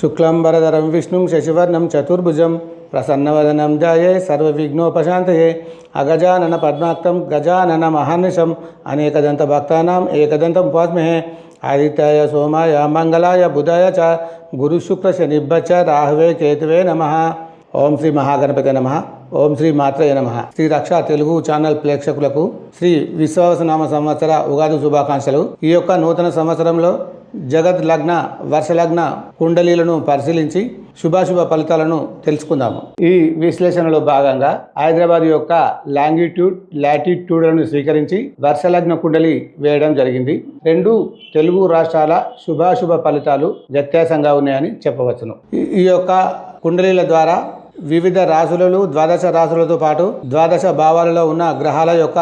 శుక్లంబరధరం విష్ణుం శశివర్ణం చతుర్భుజం ప్రసన్నవదనం జాయే సర్వవిఘ్నోపశాంతయే అగజానన పద్మాక్తం గజానన మహానిశం అనేకదంత భక్తానాం ఏకదంతం ఉపాస్మహే ఆదిత్యాయ సోమాయ మంగళాయ బుధాయ చ గురుశుక్ర శనిభ్యచ రాహవే కేతువే నమ ఓం శ్రీ మహాగణపతి నమ ఓం శ్రీ మాత్రయ నమ శ్రీ రక్ష తెలుగు ఛానల్ ప్రేక్షకులకు శ్రీ విశ్వాసనామ సంవత్సర ఉగాది శుభాకాంక్షలు. ఈ యొక్క నూతన సంవత్సరంలో జగత్ లగ్న వర్ష లగ్న కుండలీలను పరిశీలించి శుభాశుభ ఫలితాలను తెలుసుకుందాము. ఈ విశ్లేషణలో భాగంగా హైదరాబాద్ యొక్క లాంగిట్యూడ్ లాటిట్యూడ్లను స్వీకరించి వర్ష లగ్న కుండలి వేయడం జరిగింది. రెండు తెలుగు రాష్ట్రాల శుభాశుభ ఫలితాలు వ్యత్యాసంగా ఉన్నాయని చెప్పవచ్చును. ఈ- ఈ యొక్క కుండలీల ద్వారా వివిధ రాశులలో ద్వాదశ రాశులతో పాటు ద్వాదశ భావాలలో ఉన్న గ్రహాల యొక్క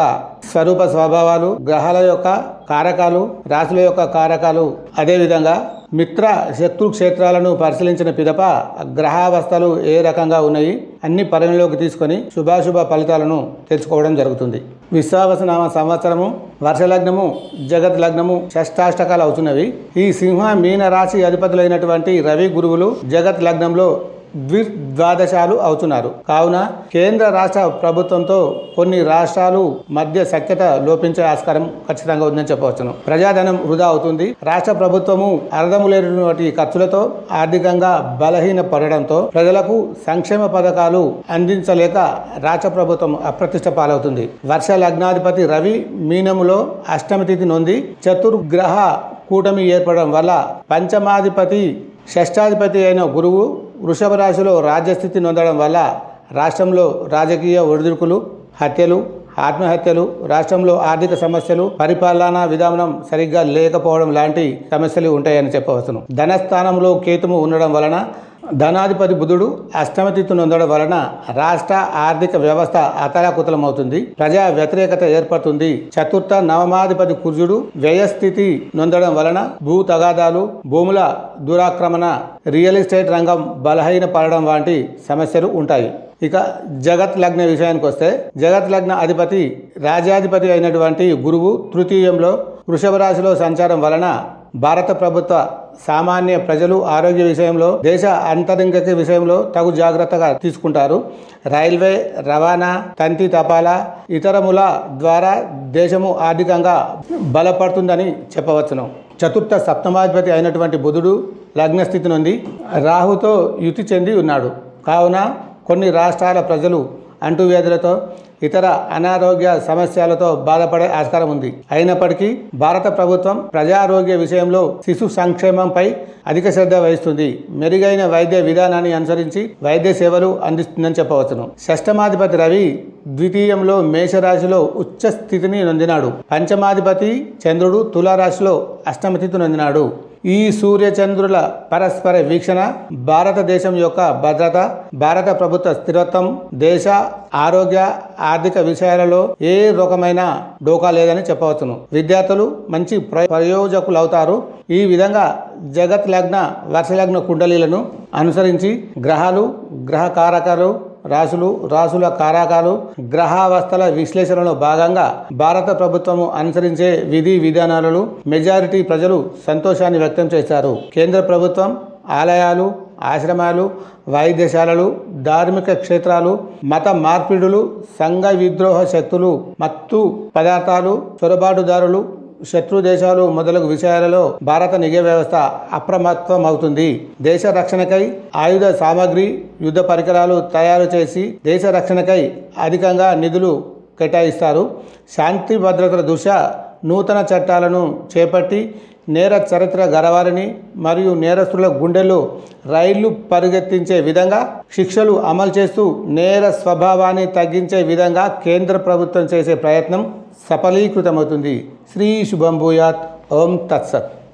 స్వరూప స్వభావాలు గ్రహాల యొక్క కారకాలు రాశుల యొక్క కారకాలు అదేవిధంగా మిత్ర శత్రు క్షేత్రాలను పరిశీలించిన పిదప గ్రహావస్థలు ఏ రకంగా ఉన్నాయి అన్ని పరిగణలోకి తీసుకొని శుభాశుభ ఫలితాలను తెలుసుకోవడం జరుగుతుంది. విశ్వావసనామ సంవత్సరము వర్షలగ్నము జగత్ లగ్నము షష్టాష్టకాలు అవుతున్నవి. ఈ సింహ మీన రాశి అధిపతులైనటువంటి రవి గురువులు జగత్ లగ్నంలో ద్విద్వాదశాలు అవుతున్నారు. కావున కేంద్ర రాష్ట్ర ప్రభుత్వంతో కొన్ని రాష్ట్రాలు మధ్య సఖ్యత లోపించే ఆస్కారం ఖచ్చితంగా ఉందని చెప్పవచ్చును. ప్రజాధనం వృధా అవుతుంది. రాష్ట్ర ప్రభుత్వము అర్థము లేనటువంటి ఖర్చులతో ఆర్థికంగా బలహీన పడడంతో ప్రజలకు సంక్షేమ పథకాలు అందించలేక రాష్ట్ర ప్రభుత్వం అప్రతిష్ట పాలవుతుంది. వర్ష లగ్నాధిపతి రవి మీనములో అష్టమి తిథి నొంది చతుర్గ్రహ కూటమి ఏర్పడడం వల్ల పంచమాధిపతి షష్టాధిపతి అయిన గురువు వృషభ రాశిలో రాజ్యస్థితి నొందడం వల్ల రాష్ట్రంలో రాజకీయ ఒడిదుడుకులు హత్యలు ఆత్మహత్యలు రాష్ట్రంలో ఆర్థిక సమస్యలు పరిపాలనా విధానం సరిగ్గా లేకపోవడం లాంటి సమస్యలు ఉంటాయని చెప్పవచ్చును. ధనస్థానంలో కేతుము ఉండడం వలన ధనాధిపతి బుధుడు అష్టమతిథి నొందడం వలన రాష్ట్ర ఆర్థిక వ్యవస్థ అతలాకుతలమవుతుంది. ప్రజా వ్యతిరేకత ఏర్పడుతుంది. చతుర్థ నవమాధిపతి కుర్జుడు వ్యయస్థితి నొందడం వలన భూ తగాదాలు భూముల దురాక్రమణ రియల్ ఎస్టేట్ రంగం బలహీన పడడం వంటి సమస్యలు ఉంటాయి. ఇక జగత్ లగ్న విషయానికి వస్తే జగత్ లగ్న అధిపతి రాజ్యాధిపతి అయినటువంటి గురువు తృతీయంలో వృషభ రాశిలో సంచారం వలన భారత ప్రభుత్వ సామాన్య ప్రజలు ఆరోగ్య విషయంలో దేశ అంతరింగక విషయంలో తగు జాగ్రత్తగా తీసుకుంటారు. రైల్వే రవాణా తంతి తపాలా ఇతరముల ద్వారా దేశము ఆర్థికంగా బలపడుతుందని చెప్పవచ్చును. చతుర్థ సప్తమాధిపతి అయినటువంటి బుధుడు లగ్నస్థితి నుండి రాహుతో యుతి చెంది ఉన్నాడు. కావున కొన్ని రాష్ట్రాల ప్రజలు అంటువ్యాధులతో ఇతర అనారోగ్య సమస్యలతో బాధపడే ఆస్కారం ఉంది. అయినప్పటికీ భారత ప్రభుత్వం ప్రజారోగ్య విషయంలో శిశు సంక్షేమంపై అధిక శ్రద్ధ వహిస్తుంది. మెరుగైన వైద్య విధానాన్ని అనుసరించి వైద్య సేవలు అందిస్తుందని చెప్పవచ్చును. షష్టమాధిపతి రవి ద్వితీయంలో మేషరాశిలో ఉచ్చ స్థితిని నొందినాడు. పంచమాధిపతి చంద్రుడు తులారాశిలో అష్టమతిథి నొందినాడు. ఈ సూర్యచంద్రుల పరస్పర వీక్షణ భారతదేశం యొక్క భద్రత భారత ప్రభుత్వ స్థిరత్వం దేశ ఆరోగ్య ఆర్థిక విషయాలలో ఏ రకమైన డోకా లేదని చెప్పవచ్చును. విద్యార్థులు మంచి ప్ర- ప్రయోజకులు అవుతారు ఈ విధంగా జగత్ లగ్న వర్ష లగ్న కుండలీలను అనుసరించి గ్రహాలు గ్రహ కారకాలు రాసులు రాసుల కారకాలు గ్రహావస్థల విశ్లేషణలో భాగంగా భారత ప్రభుత్వము అనుసరించే విధి విధానాలలో మెజారిటీ ప్రజలు సంతోషాన్ని వ్యక్తం చేశారు. కేంద్ర ప్రభుత్వం ఆలయాలు ఆశ్రమాలు వైద్యశాలలు ధార్మిక క్షేత్రాలు మత మార్పిడులు సంఘ విద్రోహ శక్తులు మత్తు పదార్థాలు చొరబాటుదారులు శత్రు దేశాలు మొదలగు విషయాలలో భారత నిఘా వ్యవస్థ అప్రమత్తమవుతుంది. దేశ రక్షణకై ఆయుధ సామాగ్రి యుద్ధ పరికరాలు తయారు చేసి దేశ రక్షణకై అధికంగా నిధులు కేటాయిస్తారు. శాంతి భద్రతల దృష్ట్యా నూతన చట్టాలను చేపట్టి నేర చరిత్ర గరవారిని మరియు నేరస్తుల గుండెలు రైళ్ళు పరిగెత్తించే విధంగా శిక్షలు అమలు చేస్తూ నేర స్వభావాన్ని తగ్గించే విధంగా కేంద్ర ప్రభుత్వం చేసే ప్రయత్నం సఫలీకృతమవుతుంది. శ్రీ శుభం భూయాత్. ఓం తత్సత్.